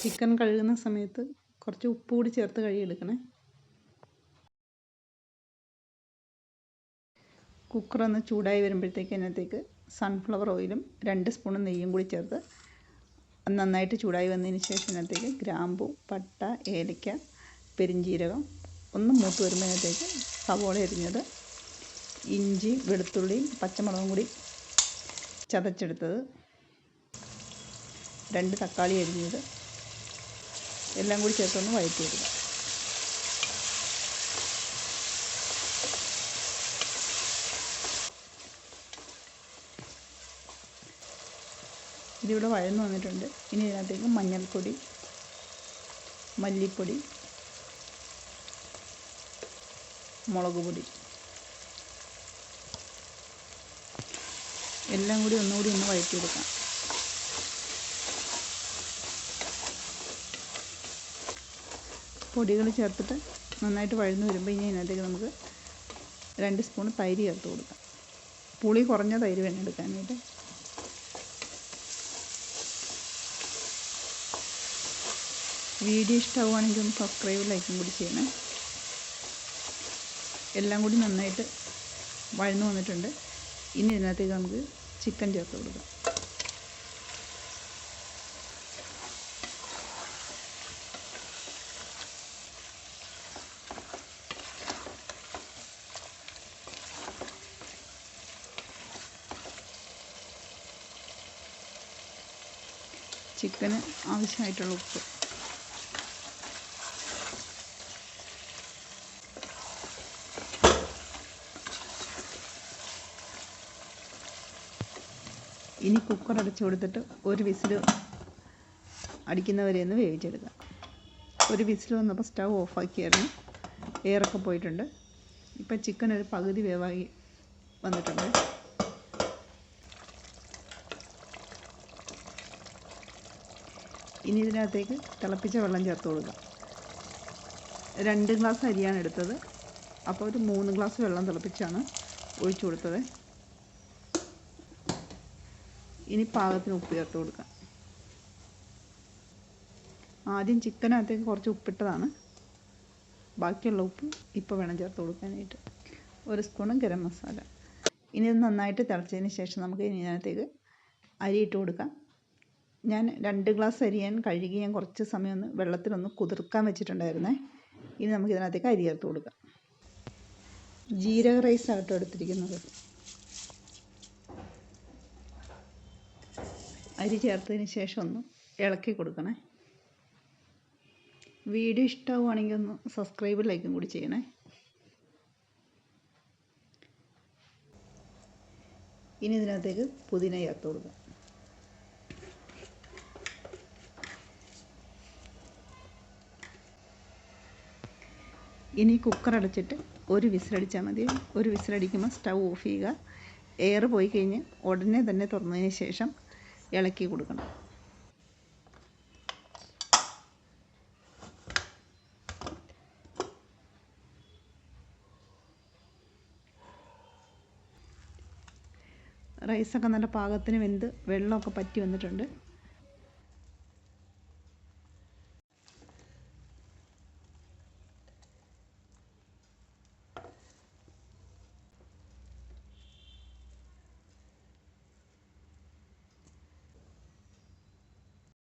Chicken കഴുകുന്ന സമയത്ത് കുറച്ച് ഉപ്പ് കൂടി ചേർത്ത് കഴുകിയെടുക്കണേ. കുക്കർ ഒന്ന് ചൂടായി വരുമ്പോഴത്തേക്ക് അതിനകത്തേക്ക് സൺഫ്ലവർ ഓയിലും രണ്ട് സ്പൂൺ നെയ്യും കൂടി ചേർത്ത് നന്നായിട്ട് ചൂടായി വന്നതിന് ശേഷം അതിനകത്തേക്ക് ഗ്രാമ്പു പട്ട ഏലക്ക പെരിഞ്ജീരകം ഒന്ന് മൂത്ത് വരുമ്പോഴത്തേക്ക് സവോള എരിഞ്ഞത് ഇഞ്ചി വെളുത്തുള്ളിയും പച്ചമുളകും കൂടി ചതച്ചെടുത്തത് രണ്ട് തക്കാളി അരിഞ്ഞത് എല്ലാം കൂടി ചേർത്തൊന്ന് വഴറ്റിയെടുക്കുക ഇതിവിടെ വഴന്നു വന്നിട്ടുണ്ട്. ഇനി ഇതിനകത്തേക്ക് മഞ്ഞൾപ്പൊടി മല്ലിപ്പൊടി മുളക് പൊടി. എല്ലാം കൂടി ഒന്നുകൂടി ഒന്ന് വഴറ്റിയെടുക്കാം. പൊടികൾ ചേർത്തിട്ട് നന്നായിട്ട് വഴന്ന് വരുമ്പോൾ ഇനി അതിനകത്തേക്ക് നമുക്ക് രണ്ട് സ്പൂൺ തൈര് ചേർത്ത് കൊടുക്കാം. പുളി കുറഞ്ഞ തൈര് വേണം എടുക്കാനായിട്ട്. വീഡിയോ ഇഷ്ടമാവുകയാണെങ്കിൽ ഒന്ന് സബ്സ്ക്രൈബ് ലൈക്കും കൂടി ചെയ്യണേ. എല്ലാം കൂടി നന്നായിട്ട് വഴന്നു വന്നിട്ടുണ്ട്. ഇനി ഇതിനകത്തേക്ക് നമുക്ക് ചിക്കൻ ചേർത്ത് കൊടുക്കാം. ചിക്കന് ആവശ്യമായിട്ടുള്ള ഉപ്പ്. ഇനി കുക്കർ അടച്ചു കൊടുത്തിട്ട് ഒരു വിസിൽ അടിക്കുന്നവരെ ഒന്ന് വേവിച്ചെടുക്കാം. ഒരു വിസിൽ വന്നപ്പോൾ സ്റ്റവ് ഓഫാക്കിയായിരുന്നു എയറൊക്കെ പോയിട്ടുണ്ട്. ഇപ്പം ചിക്കൻ ഒരു പകുതി വേവായി വന്നിട്ടുണ്ട്. ഇനി ഇതിനകത്തേക്ക് തിളപ്പിച്ച വെള്ളം ചേർത്ത് കൊടുക്കുക രണ്ട് ഗ്ലാസ് അരിയാണ് എടുത്തത്. അപ്പോൾ ഒരു മൂന്ന് ഗ്ലാസ് വെള്ളം തിളപ്പിച്ചാണ് ഒഴിച്ചു കൊടുത്തത്. ഇനി പാകത്തിന് ഉപ്പ് ചേർത്ത് കൊടുക്കുക ആദ്യം ചിക്കനകത്തേക്ക് കുറച്ച് ഉപ്പിട്ടതാണ്. ബാക്കിയുള്ള ഉപ്പ് ഇപ്പോൾ വേണം ചേർത്ത് കൊടുക്കാനായിട്ട്. ഒരു സ്പൂണും ഗരം മസാല. ഇനി ഇത് നന്നായിട്ട് തിളച്ചതിന് ശേഷം നമുക്ക് ഇതിനകത്തേക്ക് അരി ഇട്ട് കൊടുക്കാം. ഞാൻ രണ്ട് ഗ്ലാസ് അരി ഞാൻ കഴുകി ഞാൻ കുറച്ച് സമയം ഒന്ന് വെള്ളത്തിലൊന്ന് കുതിർക്കാൻ വെച്ചിട്ടുണ്ടായിരുന്നേ. ഇനി നമുക്ക് ഇതിനകത്തേക്ക് അരി ചേർത്ത് കൊടുക്കാം. ജീരക റൈസ് ആട്ടോ എടുത്തിരിക്കുന്നത്. അരി ചേർത്തതിന് ശേഷം ഒന്ന് ഇളക്കി കൊടുക്കണേ. വീഡിയോ ഇഷ്ടമാവുകയാണെങ്കിൽ ഒന്ന് സബ്സ്ക്രൈബ് ലൈക്കും കൂടി ചെയ്യണേ. ഇനി ഇതിനകത്തേക്ക് പുതിന ചേർത്ത് കൊടുക്കാം. ഇനി കുക്കർ അടച്ചിട്ട് ഒരു വിസിലടിച്ചാൽ മതി. ഒരു വിസിലടിക്കുമ്പോൾ സ്റ്റൗ ഓഫ് ചെയ്യുക. എയർ പോയി കഴിഞ്ഞ് ഉടനെ തന്നെ തുറന്നതിന് ശേഷം ഇളക്കി കൊടുക്കണം. റൈസൊക്കെ നല്ല പാകത്തിന് വെന്ത് വെള്ളമൊക്കെ പറ്റി വന്നിട്ടുണ്ട്.